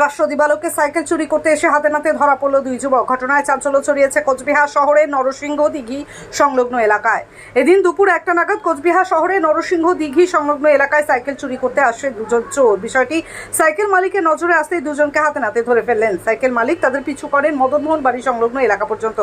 প্রকাশ্য দিবালোকে সাইকেল চুরি করতে এসে হাতে নাতে ধরা পড়ল দুই যুবক। ঘটনায় চাঞ্চল্য ছড়িয়েছে কোচবিহার শহরের নরসিংহ দিঘি সংলগ্ন এলাকায়। এদিন দুপুর একটা নাগাদ কোচবিহার শহরে নরসিংহ দিঘি সংলগ্ন এলাকায় সাইকেল চুরি করতে আসে দুজন চোর। বিষয়টি সাইকেল মালিকের নজরে আসতেই দুজনকে হাতে নাতে ধরে ফেললেন। সাইকেল মালিক তাদের পিছু করেন মদনমোহন বাড়ি সংলগ্ন এলাকা পর্যন্ত।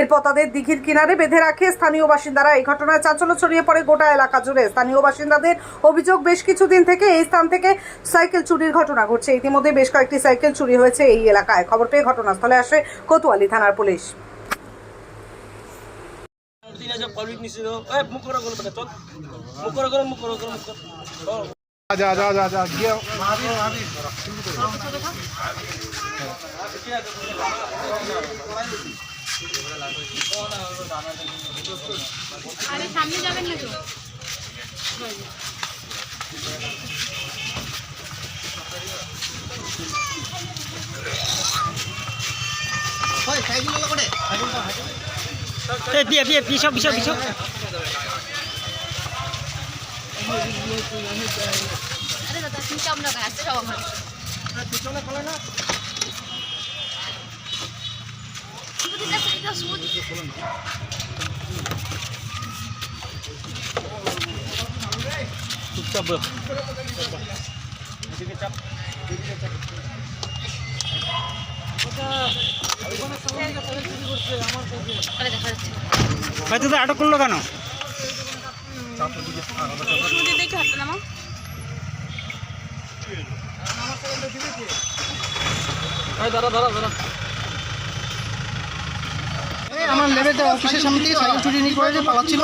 এরপর তাদের দিঘির কিনারে বেঁধে রাখে স্থানীয় বাসিন্দারা। এই ঘটনায় চাঞ্চল্য ছড়িয়ে পড়ে গোটা এলাকা জুড়ে। স্থানীয় বাসিন্দাদের অভিযোগ, বেশ কিছুদিন থেকে এই স্থান থেকে সাইকেল চুরির ঘটনা ঘটছে। ইতিমধ্যে বেশ কয়েকটি সাইকেল চুরি হয়েছে এই এলাকায়। খবর পেয়ে ঘটনাস্থলে আসে কোতোয়ালি থানার পুলিশ। এ মুখ করে বলো বেটা পিয়ে পিয়ে পিছাও পিছাও পিছাও আরে দাদা সুবিধা চুপচাপ হয়তো তো আটক করল কেন? আমার লেভেলটা অফিসের সামনে থেকে সাইকেল চুরি নিয়ে করে যে পালাচ্ছিল।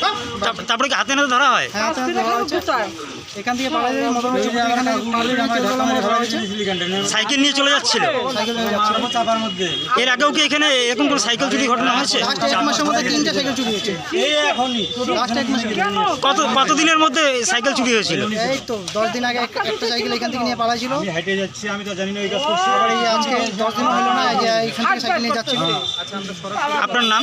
তাপ- তারপরে কি হাতে নাতে ধরা হয়? হ্যাঁ তো ধরা হয়েছে। এখান থেকে পালা যায় এখানে মারপিট হচ্ছে, বলে ধরা হয়েছে সাইকেল নিয়ে চলে যাচ্ছিল? যাচ্ছিল এর আগেও কি এখানে এরকম কোনো সাইকেল চুরি ঘটনা হয়েছে? এক মাসের মধ্যে তিনটে সাইকেল চুরি হয়েছে। কত কতদিনের মধ্যে সাইকেল চুরি হয়েছিল? এই তো দশ দিন আগে একটা সাইকেল এখান থেকে নিয়ে পালাইছিল। হেঁটে যাচ্ছি আমি তো জানি না এই কাজ করছি। আবার এই আজকে দশ দিন হলো না যে এখান থেকে সাইকেল নিয়ে যাচ্ছিল। আপনার নাম?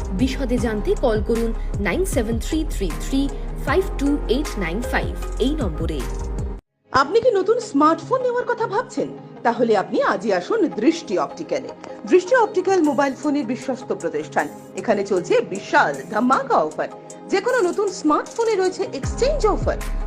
বিশদে জানতে কল করুন nine seven three three three five two eight nine five এই নম্বরে। আপনি কি নতুন স্মার্টফোন নেওয়ার কথা ভাবছেন? তাহলে আপনি আজই আসুন দৃষ্টি অপটিক্যালে। দৃষ্টি অপটিক্যাল মোবাইল ফোনের বিশ্বস্ত প্রতিষ্ঠান। এখানে চলছে বিশাল ধামাকা অফার। যে কোনো নতুন স্মার্টফোনে রয়েছে এক্সচেঞ্জ অফার।